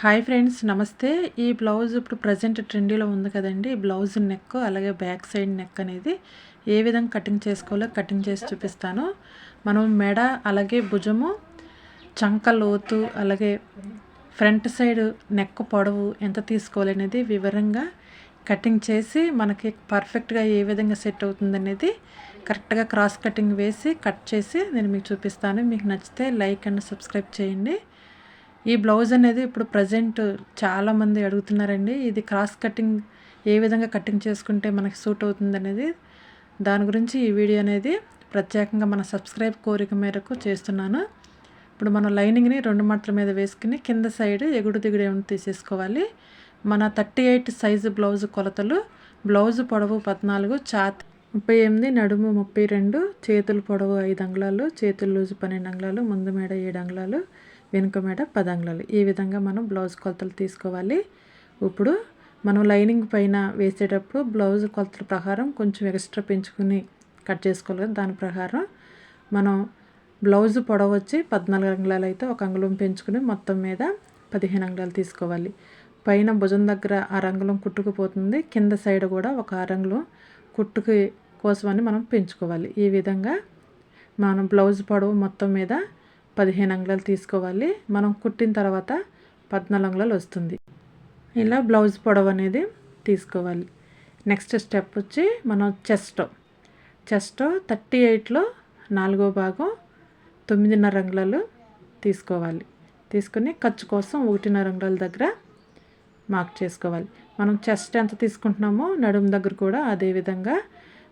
Hi friends నమస్తే. ఈ blouse ఇప్పుడు ప్రజెంట్ ట్రెండీలో ఉంది కదండి. బ్లౌజ్ నెక్ అలాగే బ్యాక్ సైడ్ నెక్ అనేది ఏ విధంగా కటింగ్ చేసుకోవాలో కటింగ్ చేసి చూపిస్తాను. మనం మెడ అలాగే భుజము చంక లోతు అలాగే ఫ్రంట్ సైడ్ నెక్ పొడవు ఎంత తీసుకోవాలి అనేది వివరంగా కటింగ్ చేసి మనకి పర్ఫెక్ట్గా ఏ విధంగా సెట్ అవుతుంది అనేది కరెక్ట్గా క్రాస్ కటింగ్ వేసి కట్ చేసి నేను మీకు చూపిస్తాను. మీకు నచ్చితే లైక్ అండ్ సబ్స్క్రైబ్ చేయండి. ఈ బ్లౌజ్ అనేది ఇప్పుడు ప్రజెంట్ చాలామంది అడుగుతున్నారండి. ఇది క్రాస్ కటింగ్ ఏ విధంగా కటింగ్ చేసుకుంటే మనకి సూట్ అవుతుంది అనేది. దాని గురించి ఈ వీడియో అనేది ప్రత్యేకంగా మన సబ్స్క్రైబ్ కోరిక మేరకు చేస్తున్నాను. ఇప్పుడు మనం లైనింగ్ని రెండు మట్టల మీద వేసుకుని కింద సైడ్ ఎగుడు దిగుడు ఏమైనా తీసేసుకోవాలి. మన థర్టీ ఎయిట్ సైజు బ్లౌజ్ కొలతలు బ్లౌజ్ పొడవు పద్నాలుగు చాత్ ముప్పై ఎనిమిది నడుము ముప్పై రెండు చేతులు పొడవు ఐదు అంగుళాలు చేతులు లూజు పన్నెండు అంగుళాలు ముందు మేడ ఏడు అంగుళాలు వెనుక మేడ పదంగుళాలు. ఈ విధంగా మనం బ్లౌజ్ కొలతలు తీసుకోవాలి. ఇప్పుడు మనం లైనింగ్ పైన వేసేటప్పుడు బ్లౌజ్ కొలతల ప్రకారం కొంచెం ఎక్స్ట్రా పెంచుకుని కట్ చేసుకోవాలి దాని ప్రకారం మనం బ్లౌజ్ పొడవు వచ్చి పద్నాలుగు అంగుళాలు అయితే ఒక అంగుళం పెంచుకుని మొత్తం మీద పదిహేను అంగుళాలు తీసుకోవాలి. పైన భుజం దగ్గర రంగులం కుట్టుకుపోతుంది. కింద సైడ్ కూడా ఒక అరంగులం కుట్టుకు కోసమని మనం పెంచుకోవాలి. ఈ విధంగా మనం బ్లౌజ్ పొడవు మొత్తం మీద పదిహేను అంగుళాలు తీసుకోవాలి. మనం కుట్టిన తర్వాత పద్నాలుగు అంగుళాలు వస్తుంది. ఇలా బ్లౌజ్ పొడవు అనేది తీసుకోవాలి. నెక్స్ట్ స్టెప్ వచ్చి మనం చెస్ట్. చెస్ట్ థర్టీ ఎయిట్లో నాలుగో భాగం తొమ్మిదిన్నర అంగుళాలు తీసుకోవాలి. తీసుకుని ఖర్చు కోసం ఒకటిన్నర అంగుళాల దగ్గర మార్క్ చేసుకోవాలి. మనం చెస్ట్ ఎంత తీసుకుంటున్నామో నడుము దగ్గర కూడా అదేవిధంగా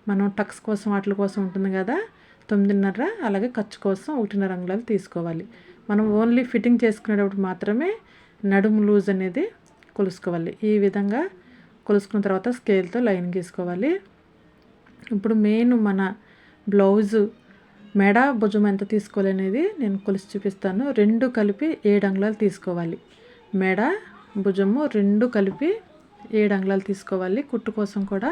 మనం టక్స్ కోసం వాటి కోసం ఉంటుంది కదా తొమ్మిదిన్నర అలాగే ఖర్చు కోసం ఒకటిన్నర అంగుళాలు తీసుకోవాలి. మనం ఓన్లీ ఫిట్టింగ్ చేసుకునేటప్పుడు మాత్రమే నడుము లూజ్ అనేది కొలుసుకోవాలి. ఈ విధంగా కొలుసుకున్న తర్వాత స్కేల్తో లైన్ గీసుకోవాలి. ఇప్పుడు మెయిన్ మన బ్లౌజు మెడ భుజం ఎంత తీసుకోవాలి అనేది నేను కొలిసి చూపిస్తాను. రెండు కలిపి ఏడు అంగుళాలు తీసుకోవాలి. మెడ భుజము రెండు కలిపి ఏడు అంగుళాలు తీసుకోవాలి. కుట్టు కోసం కూడా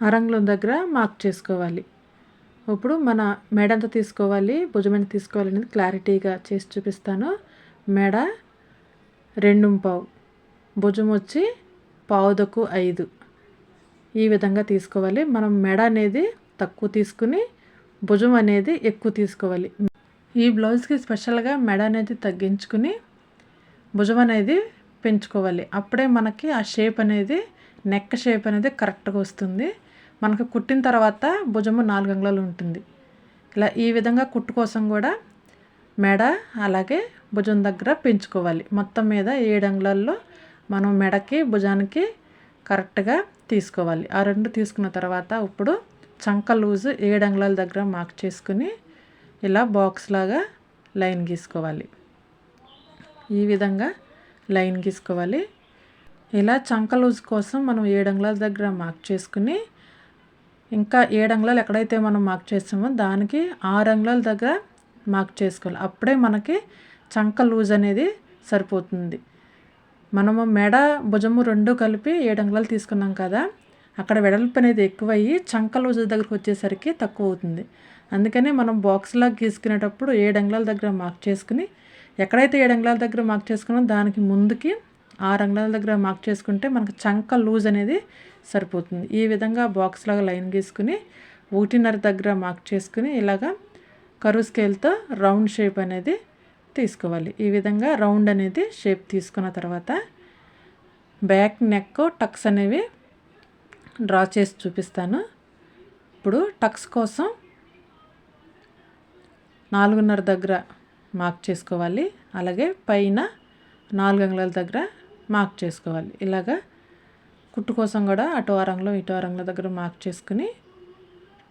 అరంగుళం దగ్గర మార్క్ చేసుకోవాలి. ఇప్పుడు మన మెడ ఎంత తీసుకోవాలి భుజం ఎంత తీసుకోవాలి అనేది క్లారిటీగా చేసి చూపిస్తాను. మెడ రెండు పావు భుజం వచ్చి పావుదకు ఐదు. ఈ విధంగా తీసుకోవాలి. మనం మెడ అనేది తక్కువ తీసుకుని భుజం అనేది ఎక్కువ తీసుకోవాలి. ఈ బ్లౌజ్కి స్పెషల్గా మెడ అనేది తగ్గించుకుని భుజం అనేది పెంచుకోవాలి. అప్పుడే మనకి ఆ షేప్ అనేది నెక్ షేప్ అనేది కరెక్ట్గా వస్తుంది. మనకు కుట్టిన తర్వాత భుజము నాలుగు అంగుళాలు ఉంటుంది. ఇలా ఈ విధంగా కుట్టు కోసం కూడా మెడ అలాగే భుజం దగ్గర పెంచుకోవాలి. మొత్తం మీద ఏడు అంగుళాల్లో మనం మెడకి భుజానికి కరెక్ట్గా తీసుకోవాలి. ఆ రెండు తీసుకున్న తర్వాత ఇప్పుడు చంక లూజు ఏడు అంగుళాల దగ్గర మార్క్ చేసుకుని ఇలా బాక్స్ లాగా లైన్ గీసుకోవాలి. ఈ విధంగా లైన్ గీసుకోవాలి. ఇలా చంక లూజ్ కోసం మనం ఏడు అంగుళాల దగ్గర మార్క్ చేసుకుని ఇంకా ఏడు అంగుళాలు ఎక్కడైతే మనం మార్క్ చేస్తామో దానికి ఆరు అంగుళాల దగ్గర మార్క్ చేసుకోవాలి. అప్పుడే మనకి చంక లూజ్ అనేది సరిపోతుంది. మనము మెడ భుజము రెండు కలిపి ఏడు అంగుళాలు తీసుకున్నాం కదా అక్కడ వెడల్పు అనేది ఎక్కువయ్యి చంక లూజ్ దగ్గరకు వచ్చేసరికి తక్కువ అవుతుంది. అందుకని మనం బాక్స్లా గీసుకునేటప్పుడు ఏడు అంగుళాల దగ్గర మార్క్ చేసుకుని ఎక్కడైతే ఏడు అంగుళాల దగ్గర మార్క్ చేసుకున్నామో దానికి ముందుకి ఆరు రంగుల దగ్గర మార్క్ చేసుకుంటే మనకు చంక లూజ్ అనేది సరిపోతుంది. ఈ విధంగా బాక్స్ లాగా లైన్ గీసుకుని ఒకటిన్నర దగ్గర మార్క్ చేసుకుని ఇలాగా కరువు స్కేల్తో రౌండ్ షేప్ అనేది తీసుకోవాలి. ఈ విధంగా రౌండ్ అనేది షేప్ తీసుకున్న తర్వాత బ్యాక్ నెక్ టక్స్ అనేవి డ్రా చేసి చూపిస్తాను. ఇప్పుడు టక్స్ కోసం నాలుగున్నర దగ్గర మార్క్ చేసుకోవాలి. అలాగే పైన నాలుగు అంగుళాల దగ్గర మార్క్ చేసుకోవాలి. ఇలాగా కుట్టు కోసం కూడా అటు ఆరంగంలో ఇటు ఆరంగంలో దగ్గర మార్క్ చేసుకుని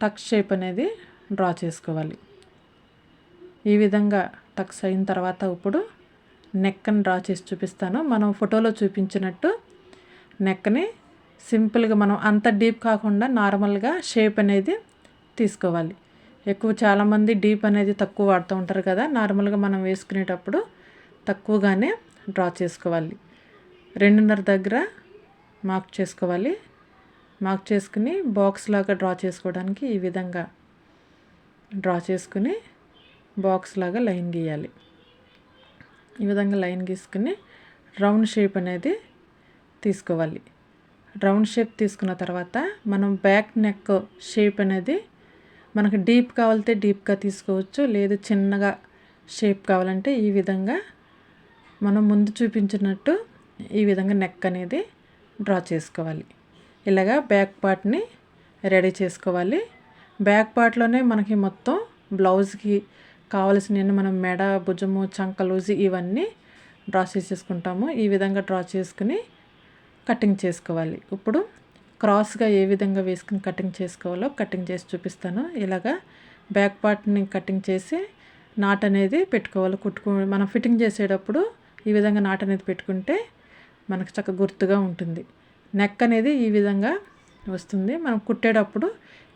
టక్స్ షేప్ అనేది డ్రా చేసుకోవాలి. ఈ విధంగా టక్స్ అయిన తర్వాత ఇప్పుడు నెక్ని డ్రా చేసి చూపిస్తాను. మనం ఫోటోలో చూపించినట్టు నెక్ని సింపుల్గా మనం అంత డీప్ కాకుండా నార్మల్గా షేప్ అనేది తీసుకోవాలి. ఎక్కువ చాలామంది డీప్ అనేది తక్కువ వాడుతూ ఉంటారు కదా నార్మల్గా మనం వేసుకునేటప్పుడు తక్కువగానే డ్రా చేసుకోవాలి. రెండున్నర దగ్గర మార్క్ చేసుకోవాలి. మార్క్ చేసుకుని బాక్స్ లాగా డ్రా చేసుకోవడానికి ఈ విధంగా డ్రా చేసుకుని బాక్స్ లాగా లైన్ గీయాలి. ఈ విధంగా లైన్ గీసుకుని రౌండ్ షేప్ అనేది తీసుకోవాలి. రౌండ్ షేప్ తీసుకున్న తర్వాత మనం బ్యాక్ నెక్ షేప్ అనేది మనకు డీప్ కావాలంటే డీప్గా తీసుకోవచ్చు లేదు చిన్నగా షేప్ కావాలంటే ఈ విధంగా మనం ముందు చూపించినట్టు ఈ విధంగా నెక్ అనేది డ్రా చేసుకోవాలి. ఇలాగా బ్యాక్ పార్ట్ని రెడీ చేసుకోవాలి. బ్యాక్ పార్ట్లోనే మనకి మొత్తం బ్లౌజ్కి కావలసినవి మనం మెడ భుజము చంక లూజు ఇవన్నీ డ్రా చేసేసుకుంటాము. ఈ విధంగా డ్రా చేసుకుని కటింగ్ చేసుకోవాలి. ఇప్పుడు క్రాస్గా ఏ విధంగా వేసుకుని కటింగ్ చేసుకోవాలో కటింగ్ చేసి చూపిస్తాను. ఇలాగా బ్యాక్ పార్ట్ని కటింగ్ చేసి నాట్ అనేది పెట్టుకోవాలి. కుట్టుకో మనం ఫిట్టింగ్ చేసేటప్పుడు ఈ విధంగా నాట్ అనేది పెట్టుకుంటే మనకు చక్కగా గుర్తుగా ఉంటుంది. నెక్ అనేది ఈ విధంగా వస్తుంది. మనం కుట్టేటప్పుడు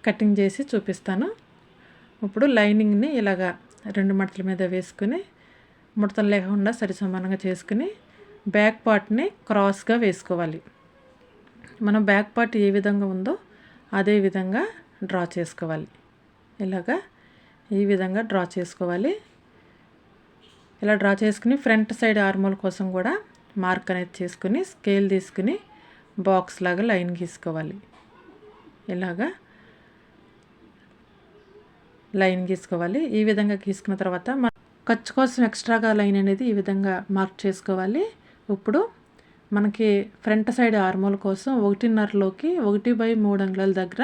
కటింగ్ చేసి చూపిస్తాను. ఇప్పుడు లైనింగ్ని ఇలాగా రెండు మడతల మీద వేసుకుని ముడతలు లేకుండా సరి సమానంగా చేసుకుని బ్యాక్ పార్ట్ని క్రాస్గా వేసుకోవాలి. మనం బ్యాక్ పార్ట్ ఏ విధంగా ఉందో అదే విధంగా డ్రా చేసుకోవాలి. ఇలాగా ఈ విధంగా డ్రా చేసుకోవాలి. ఇలా డ్రా చేసుకుని ఫ్రంట్ సైడ్ ఆర్మోల్ కోసం కూడా మార్క్ అనేది చేసుకుని స్కేల్ తీసుకుని బాక్స్ లాగా లైన్ గీసుకోవాలి. ఇలాగా లైన్ గీసుకోవాలి. ఈ విధంగా గీసుకున్న తర్వాత ఖర్చు కోసం ఎక్స్ట్రాగా లైన్ అనేది ఈ విధంగా మార్క్ చేసుకోవాలి. ఇప్పుడు మనకి ఫ్రంట్ సైడ్ ఆర్మోల్ కోసం ఒకటిన్నరలోకి ఒకటి బై మూడు అంగుళాల దగ్గర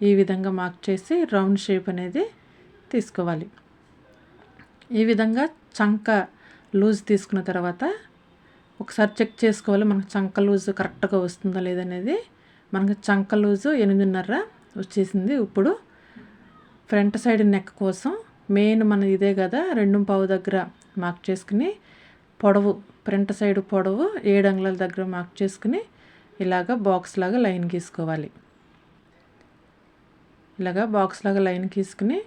ఈ విధంగా మార్క్ చేసి రౌండ్ షేప్ అనేది తీసుకోవాలి. ఈ విధంగా చంక లూజ్ తీసుకున్న తర్వాత ఒకసారి చెక్ చేసుకోవాలి మనకు చంక లూజు కరెక్ట్గా వస్తుందా లేదనేది మనకు చంక లూజు ఎనిమిదిన్నర వచ్చేసింది ఇప్పుడు. ఫ్రంట్ సైడ్ నెక్ కోసం మెయిన్ మన ఇదే కదా రెండు పావు దగ్గర మార్క్ చేసుకుని పొడవు ఫ్రంట్ సైడ్ పొడవు ఏడు అంగుళాల దగ్గర మార్క్ చేసుకుని ఇలాగ బాక్స్ లాగా లైన్ గీసుకోవాలి. ఇలాగా బాక్స్ లాగా లైన్ గీసుకుని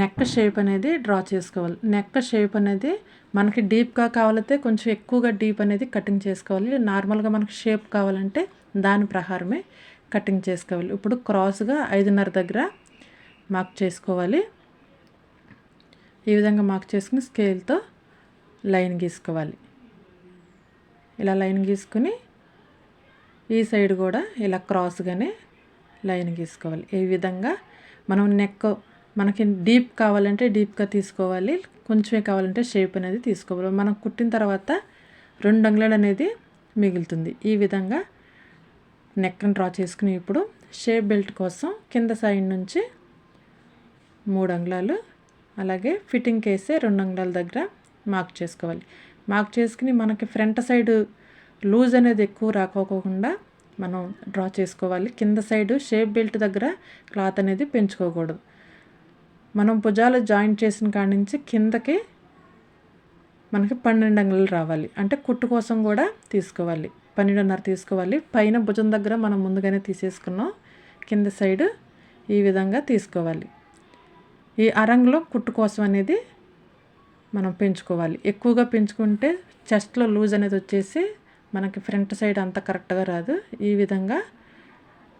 నెక్ షేప్ అనేది డ్రా చేసుకోవాలి. నెక్ షేప్ అనేది మనకి డీప్గా కావాలంటే కొంచెం ఎక్కువగా డీప్ అనేది కటింగ్ చేసుకోవాలి. నార్మల్గా మనకి షేప్ కావాలంటే దాని ప్రకారమే కటింగ్ చేసుకోవాలి. ఇప్పుడు క్రాస్గా ఐదున్నర దగ్గర మార్క్ చేసుకోవాలి. ఈ విధంగా మార్క్ చేసుకుని స్కేల్తో లైన్ గీసుకోవాలి. ఇలా లైన్ గీసుకుని ఈ సైడ్ కూడా ఇలా క్రాస్గానే లైన్ గీసుకోవాలి. ఈ విధంగా మనం నెక్ మనకి డీప్ కావాలంటే డీప్గా తీసుకోవాలి. కొంచెమే కావాలంటే షేప్ అనేది తీసుకోవాలి. మనం కుట్టిన తర్వాత రెండు అంగుళాలు అనేది మిగులుతుంది. ఈ విధంగా నెక్ని డ్రా చేసుకుని ఇప్పుడు షేప్ బెల్ట్ కోసం కింద సైడ్ నుంచి మూడు అంగుళాలు అలాగే ఫిట్టింగ్ కేసే రెండు అంగుళాల దగ్గర మార్క్ చేసుకోవాలి. మార్క్ చేసుకుని మనకి ఫ్రంట్ సైడ్ లూజ్ అనేది ఎక్కువ రాకోకుండా మనం డ్రా చేసుకోవాలి. కింద సైడ్ షేప్ బెల్ట్ దగ్గర క్లాత్ అనేది పెంచుకోకూడదు. మనం భుజాలు జాయింట్ చేసిన కాడి నుంచి కిందకి మనకి పన్నెండు అంగుళాలు రావాలి. అంటే కుట్టు కోసం కూడా తీసుకోవాలి. పన్నెండున్నర తీసుకోవాలి. పైన భుజం దగ్గర మనం ముందుగానే తీసేసుకున్నాం. కింద సైడ్ ఈ విధంగా తీసుకోవాలి. ఈ అరంగులో కుట్టు కోసం అనేది మనం పెంచుకోవాలి. ఎక్కువగా పెంచుకుంటే చెస్ట్లో లూజ్ అనేది వచ్చేసి మనకి ఫ్రంట్ సైడ్ అంత కరెక్ట్గా రాదు. ఈ విధంగా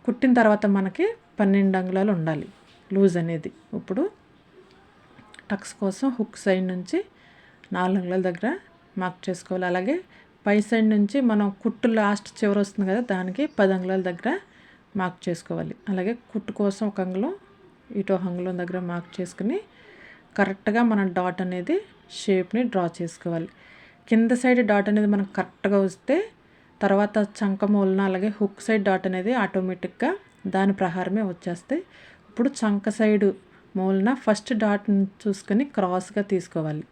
కుట్టిన తర్వాత మనకి పన్నెండు అంగుళాలు ఉండాలి లూజ్ అనేది. ఇప్పుడు టక్స్ కోసం హుక్ సైడ్ నుంచి నాలుగు అంగుళాల దగ్గర మార్క్ చేసుకోవాలి. అలాగే పై సైడ్ నుంచి మనం కుట్టు లాస్ట్ చివరి వస్తుంది కదా దానికి పది అంగుళాల దగ్గర మార్క్ చేసుకోవాలి. అలాగే కుట్టు కోసం ఒక అంగుళం ఇటో అంగుళం దగ్గర మార్క్ చేసుకుని కరెక్ట్గా మన డాట్ అనేది షేప్ని డ్రా చేసుకోవాలి. కింద సైడ్ డాట్ అనేది మనకు కరెక్ట్గా వస్తే తర్వాత చంక మూలన అలాగే హుక్ సైడ్ డాట్ అనేది ఆటోమేటిక్గా దాని ప్రహారమే వచ్చేస్తాయి. ఇప్పుడు చంక సైడు మూలన ఫస్ట్ డాట్ని చూసుకొని క్రాస్గా తీసుకోవాలి.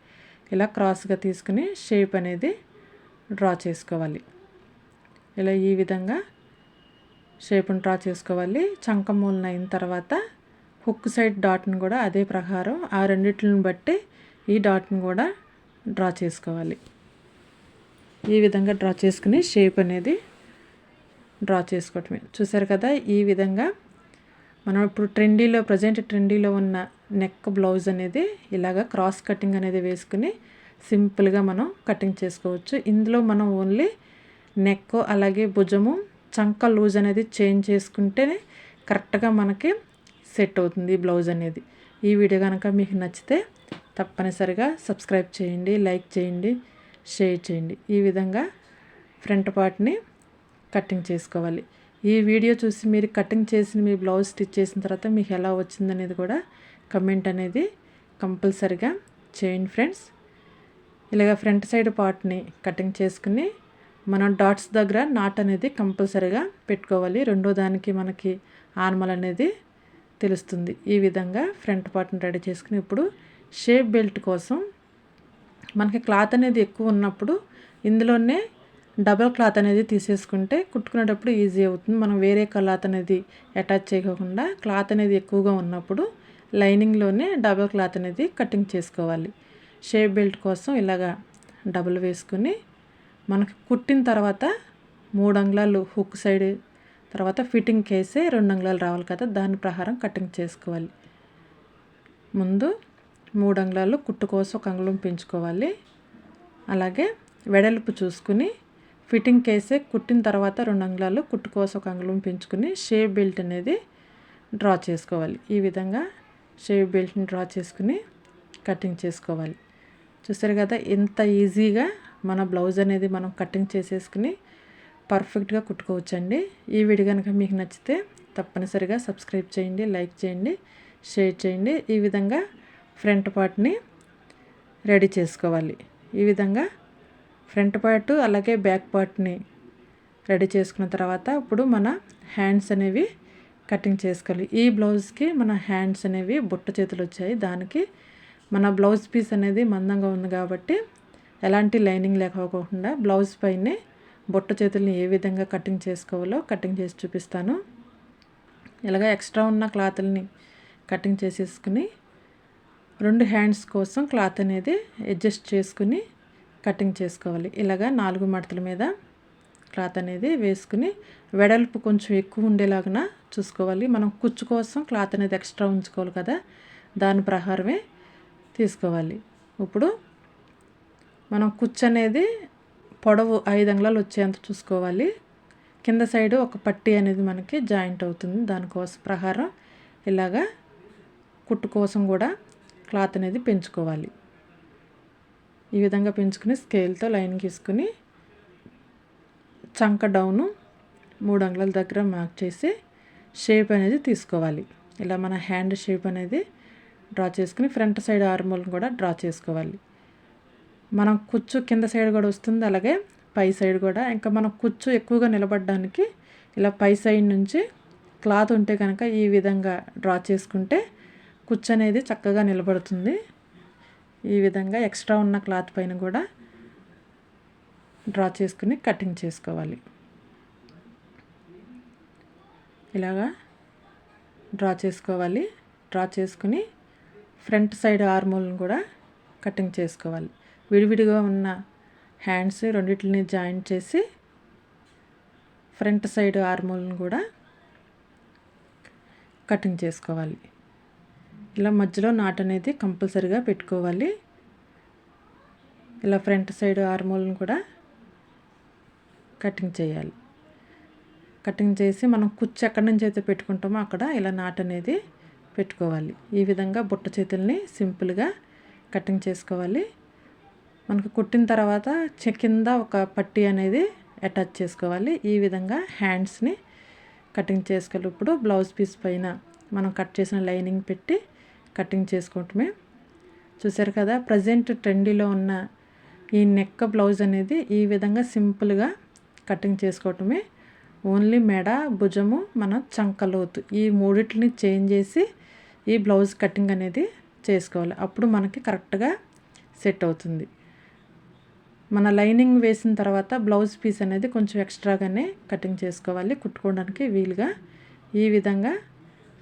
ఇలా క్రాస్గా తీసుకుని షేప్ అనేది డ్రా చేసుకోవాలి. ఇలా ఈ విధంగా షేప్ని డ్రా చేసుకోవాలి. చంక మూలన అయిన తర్వాత హుక్ సైడ్ డాట్ని కూడా అదే ప్రకారం ఆ రెండిట్లను బట్టి ఈ డాట్ని కూడా డ్రా చేసుకోవాలి. ఈ విధంగా డ్రా చేసుకుని షేప్ అనేది డ్రా చేసుకోవటమే. చూసారు కదా? ఈ విధంగా మనం ఇప్పుడు ట్రెండీలో ప్రజెంట్ ట్రెండీలో ఉన్న నెక్ బ్లౌజ్ అనేది ఇలాగ క్రాస్ కటింగ్ అనేది వేసుకుని సింపుల్గా మనం కటింగ్ చేసుకోవచ్చు. ఇందులో మనం ఓన్లీ నెక్ అలాగే భుజము చంక లూజ్ అనేది చేంజ్ చేసుకుంటేనే కరెక్ట్గా మనకి సెట్ అవుతుంది బ్లౌజ్ అనేది. ఈ వీడియో కనుక మీకు నచ్చితే తప్పనిసరిగా సబ్స్క్రైబ్ చేయండి లైక్ చేయండి షేర్ చేయండి. ఈ విధంగా ఫ్రంట్ పార్ట్ని కటింగ్ చేసుకోవాలి. ఈ వీడియో చూసి మీరు కటింగ్ చేసిన మీ బ్లౌజ్ స్టిచ్ చేసిన తర్వాత మీకు ఎలా వచ్చిందనేది కూడా కమెంట్ అనేది కంపల్సరిగా చేయండి ఫ్రెండ్స్. ఇలాగ ఫ్రంట్ సైడ్ పార్ట్ని కటింగ్ చేసుకుని మనం డాట్స్ దగ్గర నాట్ అనేది కంపల్సరీగా పెట్టుకోవాలి. రెండో దానికి మనకి ఆర్మల్ అనేది తెలుస్తుంది. ఈ విధంగా ఫ్రంట్ పార్ట్ని రెడీ చేసుకుని ఇప్పుడు షేప్ బెల్ట్ కోసం మనకి క్లాత్ అనేది ఎక్కువ ఉన్నప్పుడు ఇందులోనే డబల్ క్లాత్ అనేది తీసేసుకుంటే కుట్టుకునేటప్పుడు ఈజీ అవుతుంది. మనం వేరే క్లాత్ అనేది అటాచ్ చేయకుండా క్లాత్ అనేది ఎక్కువగా ఉన్నప్పుడు లైనింగ్లోనే డబల్ క్లాత్ అనేది కటింగ్ చేసుకోవాలి. షేప్ బెల్ట్ కోసం ఇలాగా డబుల్ వేసుకుని మనకి కుట్టిన తర్వాత మూడు అంగుళాలు హుక్ సైడ్ తర్వాత ఫిట్టింగ్ కేసే రెండు అంగుళాలు రావాలి కదా దాని ప్రకారం కటింగ్ చేసుకోవాలి. ముందు మూడు అంగుళాలు కుట్టు కోసం ఒక అంగుళం పెంచుకోవాలి. అలాగే వెడల్పు చూసుకుని ఫిట్టింగ్ కేసే కుట్టిన తర్వాత రెండు అంగుళాలు కుట్టు కోసం ఒక అంగుళం పెంచుకుని షేప్ బెల్ట్ అనేది డ్రా చేసుకోవాలి. ఈ విధంగా షేప్ బెల్ట్ని డ్రా చేసుకుని కటింగ్ చేసుకోవాలి. చూసారు కదా ఎంత ఈజీగా మన బ్లౌజ్ అనేది మనం కటింగ్ చేసేసుకుని పర్ఫెక్ట్గా కుట్టుకోవచ్చండి. ఈ వీడియో కనుక మీకు నచ్చితే తప్పనిసరిగా సబ్స్క్రైబ్ చేయండి లైక్ చేయండి షేర్ చేయండి. ఈ విధంగా ఫ్రంట్ పార్ట్ని రెడీ చేసుకోవాలి. ఈ విధంగా ఫ్రంట్ పార్ట్ అలాగే బ్యాక్ పార్ట్ని రెడీ చేసుకున్న తర్వాత ఇప్పుడు మన హ్యాండ్స్ అనేవి కటింగ్ చేసుకోవాలి. ఈ బ్లౌజ్కి మన హ్యాండ్స్ అనేవి బుట్ట చేతులు వచ్చాయి. దానికి మన బ్లౌజ్ పీస్ అనేది మందంగా ఉంది కాబట్టి ఎలాంటి లైనింగ్ లేకపోకుండా బ్లౌజ్ పైనే బుట్ట చేతుల్ని ఏ విధంగా కటింగ్ చేసుకోవాలో కటింగ్ చేసి చూపిస్తాను. ఇలాగ ఎక్స్ట్రా ఉన్న క్లాత్ని కటింగ్ చేసేసుకుని రెండు హ్యాండ్స్ కోసం క్లాత్ అనేది అడ్జస్ట్ చేసుకుని కటింగ్ చేసుకోవాలి. ఇలాగా నాలుగు మడతల మీద క్లాత్ అనేది వేసుకుని వెడల్పు కొంచెం ఎక్కువ ఉండేలాగా చూసుకోవాలి. మనం కుచ్చు కోసం క్లాత్ అనేది ఎక్స్ట్రా ఉంచుకోవాలి కదా. దాని ప్రకారమే తీసుకోవాలి. ఇప్పుడు మనం కుచ్చు అనేది పొడవు ఐదు అంగుళాలు వచ్చేంత చూసుకోవాలి. కింద సైడ్ ఒక పట్టి అనేది మనకి జాయింట్ అవుతుంది. దానికోసం ప్రకారం ఇలాగా కుట్టు కోసం కూడా క్లాత్ అనేది పెంచుకోవాలి. ఈ విధంగా పెంచుకుని స్కేల్తో లైన్ గీసుకుని చంక డౌను మూడు అంగుళాల దగ్గర మార్క్ చేసి షేప్ అనేది తీసుకోవాలి. ఇలా మన హ్యాండ్ షేప్ అనేది డ్రా చేసుకుని ఫ్రంట్ సైడ్ ఆర్మోల్ని కూడా డ్రా చేసుకోవాలి. మనం కుచ్చు కింద సైడ్ కూడా వస్తుంది అలాగే పై సైడ్ కూడా. ఇంకా మనం కుచ్చు ఎక్కువగా నిలబడడానికి ఇలా పై సైడ్ నుంచి క్లాత్ ఉంటే కనుక ఈ విధంగా డ్రా చేసుకుంటే కుచ్చు అనేది చక్కగా నిలబడుతుంది. ఈ విధంగా ఎక్స్ట్రా ఉన్న క్లాత్ పైన కూడా డ్రా చేసుకుని కటింగ్ చేసుకోవాలి. ఇలాగా డ్రా చేసుకోవాలి. డ్రా చేసుకుని ఫ్రంట్ సైడ్ ఆర్మోల్ని కూడా కటింగ్ చేసుకోవాలి. విడివిడిగా ఉన్న హ్యాండ్స్ రెండింటిని జాయింట్ చేసి ఫ్రంట్ సైడ్ ఆర్మోల్ని కూడా కటింగ్ చేసుకోవాలి. ఇలా మధ్యలో నాట్ అనేది కంపల్సరిగా పెట్టుకోవాలి. ఇలా ఫ్రంట్ సైడ్ ఆర్మోల్ని కూడా కటింగ్ చేయాలి. కటింగ్ చేసి మనం కుచ్చు ఎక్కడి నుంచి అయితే పెట్టుకుంటామో అక్కడ ఇలా నాట్ అనేది పెట్టుకోవాలి. ఈ విధంగా బుట్ట చేతుల్ని సింపుల్గా కటింగ్ చేసుకోవాలి. మనకు కుట్టిన తర్వాత కింద ఒక పట్టి అనేది అటాచ్ చేసుకోవాలి. ఈ విధంగా హ్యాండ్స్ని కటింగ్ చేసుకోవాలి. ఇప్పుడు బ్లౌజ్ పీస్ పైన మనం కట్ చేసిన లైనింగ్ పెట్టి కటింగ్ చేసుకోవటమే. చూసారు కదా ప్రజెంట్ ట్రెండీలో ఉన్న ఈ నెక్క బ్లౌజ్ అనేది ఈ విధంగా సింపుల్గా కటింగ్ చేసుకోవటమే. ఓన్లీ మెడ భుజము మన చంకలోతు ఈ మూడిటిని చేంజ్ చేసి ఈ బ్లౌజ్ కటింగ్ అనేది చేసుకోవాలి. అప్పుడు మనకి కరెక్ట్గా సెట్ అవుతుంది. మన లైనింగ్ వేసిన తర్వాత బ్లౌజ్ పీస్ అనేది కొంచెం ఎక్స్ట్రాగానే కటింగ్ చేసుకోవాలి. కుట్టుకోవడానికి వీలుగా ఈ విధంగా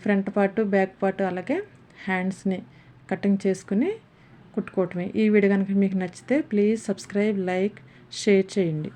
ఫ్రంట్ పార్ట్ బ్యాక్ పార్ట్ అలాగే హ్యాండ్స్ని కటింగ్ చేసుకుని కుట్టుకోవటమే. ఈ వీడియో కనుక మీకు నచ్చితే ప్లీజ్ సబ్స్క్రైబ్ లైక్ షేర్ చేయండి.